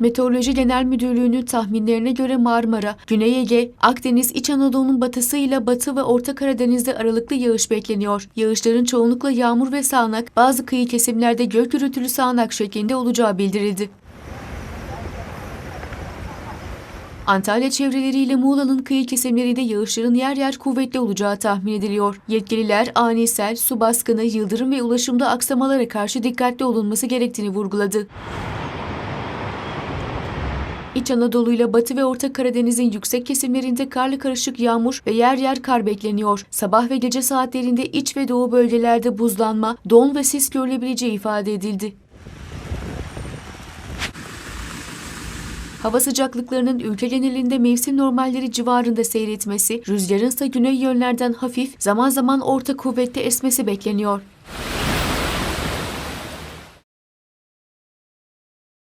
Meteoroloji Genel Müdürlüğü'nün tahminlerine göre Marmara, Güney Ege, Akdeniz, İç Anadolu'nun batısı ile Batı ve Orta Karadeniz'de aralıklı yağış bekleniyor. Yağışların çoğunlukla yağmur ve sağanak, bazı kıyı kesimlerde gök gürültülü sağanak şeklinde olacağı bildirildi. Antalya çevreleriyle Muğla'nın kıyı kesimlerinde yağışların yer yer kuvvetli olacağı tahmin ediliyor. Yetkililer ani sel, su baskını, yıldırım ve ulaşımda aksamalara karşı dikkatli olunması gerektiğini vurguladı. İç Anadolu ile Batı ve Orta Karadeniz'in yüksek kesimlerinde karlı karışık yağmur ve yer yer kar bekleniyor. Sabah ve gece saatlerinde iç ve doğu bölgelerde buzlanma, don ve sis görülebileceği ifade edildi. Hava sıcaklıklarının ülke genelinde mevsim normalleri civarında seyretmesi, rüzgarın ise güney yönlerden hafif, zaman zaman orta kuvvetli esmesi bekleniyor.